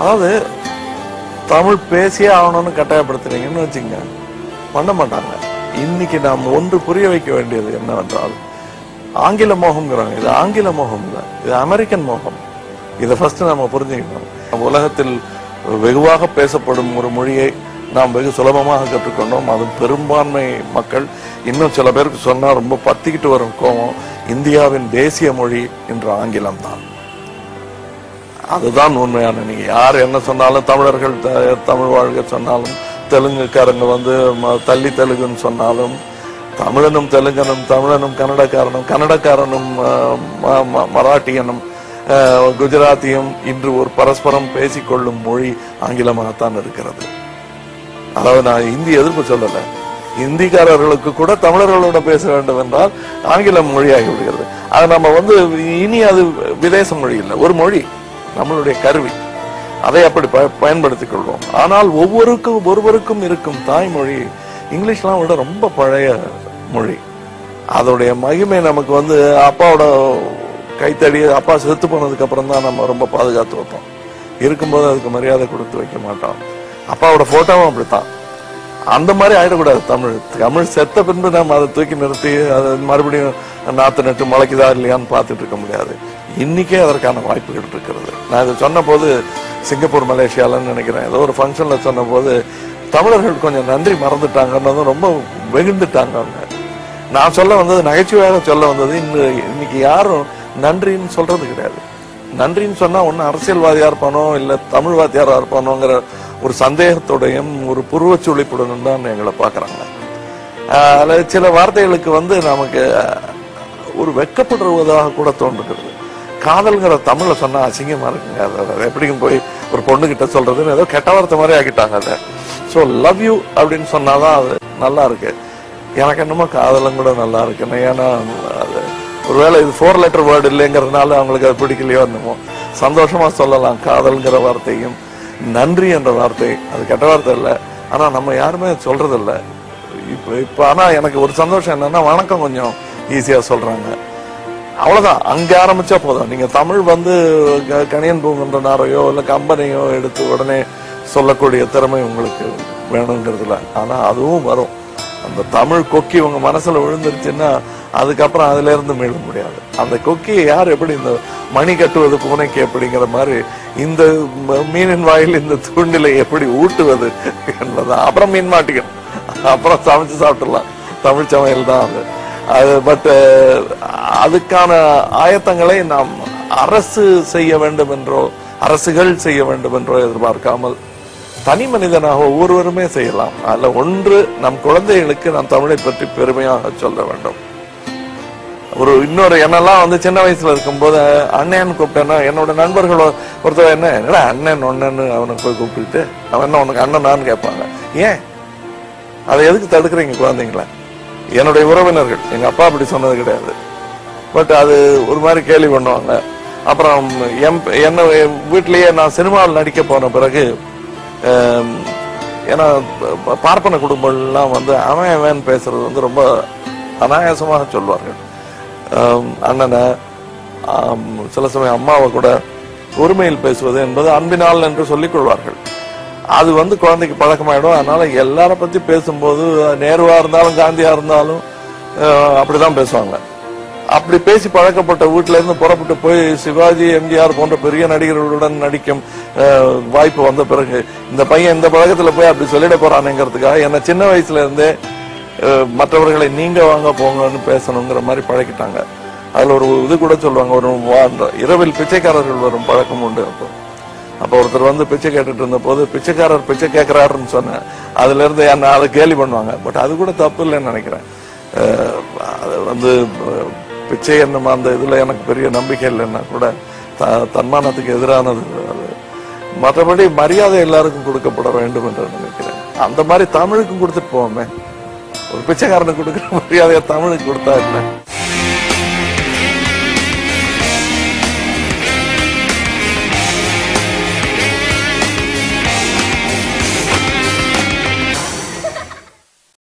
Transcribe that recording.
அதாவது தமிழ் பேசியே ஆகணும்னு கட்டாயப்படுத்துறீங்கன்னு வச்சுங்க பண்ண மாட்டாங்க. இன்னைக்கு நாம் ஒன்று புரிய வைக்க வேண்டியது என்னவென்றால் ஆங்கில மோகம்ங்கிறாங்க இது ஆங்கில மோகம் இல்லை இது அமெரிக்கன் மோகம். இதை ஃபர்ஸ்ட் நம்ம புரிஞ்சுக்கணும். உலகத்தில் வெகுவாக பேசப்படும் ஒரு மொழியை நாம் வெகு சுலபமாக கற்றுக்கொண்டோம். அது பெரும்பான்மை மக்கள். இன்னும் சில பேருக்கு சொன்னால் ரொம்ப பத்திக்கிட்டு வரும் கோபம். இந்தியாவின் தேசிய மொழி என்ற ஆங்கிலம் தான். அதுதான் உண்மையான. நீங்க யார் என்ன சொன்னாலும் தமிழர்கள் த- தமிழ் வாழ்க சொன்னாலும் தெலுங்குக்காரங்க வந்து ம- தள்ளி தெலுங்குன்னு சொன்னாலும் தமிழனும் தெலுங்கனும் தமிழனும் கன்னடக்காரனும் கன்னடக்காரனும் ம- ம- மராட்டியனும் குஜராத்தியும் இன்று ஒரு பரஸ்பரம் பேசிக்கொள்ளும் மொழி ஆங்கிலமாகத்தான் இருக்கிறது. அதாவது நான் இந்தி எதிர்ப்பு சொல்லலை. இந்திக்காரர்களுக்கு கூட தமிழர்களோட பேச வேண்டும் என்றால் ஆங்கிலம் மொழியாகி விடுகிறது. அது நம்ம வந்து இனி அது விதேச மொழி இல்லை ஒரு மொழி. நம்மளுடைய கருவி. அதை அப்படி ப- பயன்படுத்திக் கொள்வோம் ஆனால் ஒவ்வொருக்கும் ஒருவருக்கும் இருக்கும் தாய்மொழி இங்கிலீஷ்லாம் விட ரொம்ப பழைய மொழி. அதோடைய மகிமை நமக்கு வந்து அப்பாவோட கைத்தடி அப்பா செத்து போனதுக்கு அப்புறம் தான் நம்ம ரொம்ப பாதுகாத்து வைப்போம். இருக்கும்போது அதுக்கு மரியாதை கொடுத்து வைக்க மாட்டோம். அப்பாவோட போட்டோவும் அப்படித்தான். அந்த மாதிரி ஆயிடக்கூடாது தமிழ். தமிழ் செத்த பின்பு நம்ம அதை தூக்கி நிறுத்தி அதை மறுபடியும் நாற்று நட்டு முளைக்குதா இல்லையான்னு பார்த்துட்டு இருக்க முடியாது. இன்னைக்கே அதற்கான வாய்ப்புகள் இருக்கிறது. நான் இதை சொன்ன போது சிங்கப்பூர் மலேசியாலன்னு நினைக்கிறேன். ஏதோ ஒரு ஃபங்க்ஷன்ல சொன்ன போது தமிழர்கள் கொஞ்சம் நன்றி மறந்துட்டாங்கன்னு ரொம்ப வெகுந்துட்டாங்க அவங்க. நான் சொல்ல வந்தது நகைச்சுவையாக சொல்ல வந்தது இன்னும் இன்னைக்கு யாரும் நன்றின்னு சொல்றது கிடையாது. நன்றின்னு சொன்னா ஒண்ணு அரசியல்வாதியா இருப்பானோ இல்ல தமிழ் வாத்தியாரா இருப்பானோங்கிற ஒரு சந்தேகத்தோடையும் ஒரு புருவச்சுளிப்புடனும் தான் எங்களை பாக்குறாங்க அதில் சில வார்த்தைகளுக்கு வந்து நமக்கு ஒரு வெட்கப்படுவதாக கூட தோன்றுகிறது. காதல்ங்கிற தமிழ்ல சொன்னா அசிங்கமா இருக்குங்க. அதை அதை எப்படியும் போய் ஒரு பொண்ணுகிட்ட சொல்றதுன்னு ஏதோ கெட்ட வார்த்தை மாதிரி ஆக்கிட்டாங்க அதை. ஸோ லவ் யூ அப்படின்னு சொன்னாதான் அது நல்லா இருக்கு. எனக்கு என்னமோ காதலும் கூட நல்லா இருக்குன்னு. ஏன்னா அது ஒருவேளை இது ஃபோர் லெட்டர் வேர்டு இல்லைங்கிறதுனால அவங்களுக்கு அது பிடிக்கலையோ என்னமோ. சந்தோஷமா சொல்லலாம் காதல்ங்கிற வார்த்தையும். நன்றி என்ற வார்த்தை. அது கெட்ட வார்த்தை இல்லை. ஆனா நம்ம யாருமே சொல்றது இல்லை இப்போ இப்போ ஆனா எனக்கு ஒரு சந்தோஷம் என்னன்னா வணக்கம் கொஞ்சம் ஈஸியா சொல்றாங்க. அவ்வளவுதான். அங்க ஆரம்பிச்சா போதும். நீங்க தமிழ் வந்து க- கணியன் பூங்கன்றனாரையோ இல்ல கம்பனையோ எடுத்து உடனே சொல்லக்கூடிய திறமை உங்களுக்கு வேணுங்கிறதுல. ஆனா அதுவும் வரும். அந்த தமிழ் கொக்கி உங்க மனசுல விழுந்துருச்சுன்னா அதுக்கப்புறம் அதுல இருந்து மீள முடியாது. அந்த கொக்கியை யார் எப்படி இந்த மணி கட்டுவது பூனைக்கு எப்படிங்கிற மாதிரி இந்த மீனின் வாயில் இந்த தூண்டிலை எப்படி ஊட்டுவது என்பதுதான். அப்புறம் மீன் மாட்டிக்கணும். அப்புறம் சமைச்சு சாப்பிட்டுலாம் தமிழ் சமையல் தான் அது. அது பட் uh, அதுக்கான ஆயத்தங்களை நாம் அரசு செய்ய வேண்டும் என்றோ அரசுகள் செய்ய வேண்டும் என்றோ எதிர்பார்க்காமல் தனி மனிதனாக ஒவ்வொருவருமே செய்யலாம். அதில் ஒன்று நம் குழந்தைகளுக்கு நாம் தமிழை பற்றி பெருமையாக சொல்ல வேண்டும். ஒரு இன்னொரு என்னெல்லாம் வந்து சின்ன வயசுல இருக்கும்போது அண்ணன் கூப்பிட்டேன்னா என்னோட நண்பர்கள் ஒருத்தர் என்ன என்னடா அண்ணன் ஒன்னன்னு அவனை போய் கூப்பிட்டுட்டு அவன் என்ன உனக்கு அண்ணனான்னு கேட்பாங்க. ஏன்? அதை எதுக்கு தடுக்கிறீங்க குழந்தைங்கள? என்னுடைய உறவினர்கள். எங்க அப்பா அப்படி சொன்னது கிடையாது. பட் அது ஒரு மாதிரி கேலி பண்ணுவாங்க. அப்புறம் எம் என்ன வீட்டிலேயே நான் சினிமாவில் நடிக்க போன பிறகு ஏன்னா பார்ப்பன குடும்பம்லாம் வந்து அவன் அவன் பேசுறது வந்து ரொம்ப அனாயாசமாக சொல்வார்கள். அண்ணனை சில சமயம் அம்மாவை கூட உரிமையில் பேசுவது என்பது அன்பினால் என்று சொல்லிக் கொள்வார்கள். அது வந்து குழந்தைக்கு பழக்கமாயிடும். அதனால எல்லார பத்தி பேசும்போது நேருவா இருந்தாலும் காந்தியா இருந்தாலும் அப்படிதான் பேசுவாங்க. அப்படி பேசி பழக்கப்பட்ட வீட்டுல இருந்து புறப்பட்டு போய் சிவாஜி எம்ஜிஆர் போன்ற பெரிய நடிகர்களுடன் நடிக்கும் வாய்ப்பு வந்த பிறகு இந்த பையன் இந்த பழக்கத்துல போய் அப்படி சொல்லிட போறானுங்கிறதுக்காக என்ன சின்ன வயசுல இருந்தே மற்றவர்களை நீங்க வாங்க போங்கன்னு பேசணுங்கிற மாதிரி பழக்கிட்டாங்க அதுல ஒரு இது கூட சொல்லுவாங்க ஒரு இரவில் பிச்சைக்காரர்கள் வரும் பழக்கம் உண்டு அப்போ. அப்போ ஒருத்தர் வந்து பிச்சை கேட்டுட்டு இருந்த போது பிச்சைக்காரர் பிச்சை கேட்கிறாருன்னு சொன்னேன். அதுல இருந்து என்ன அதை கேலி பண்ணுவாங்க. பட் அது கூட தப்பு இல்லைன்னு நினைக்கிறேன். அது வந்து பிச்சை என்னமா அந்த இதுல எனக்கு பெரிய நம்பிக்கை இல்லைன்னா கூட த- தன்மானத்துக்கு எதிரானது மற்றபடி மரியாதை எல்லாருக்கும் கொடுக்கப்பட வேண்டும் என்று நினைக்கிறேன். அந்த மாதிரி தமிழுக்கும் கொடுத்துட்டு போவோமே. ஒரு பிச்சைக்காரனுக்கு கொடுக்குற மரியாதையை தமிழுக்கு கொடுத்தா என்ன?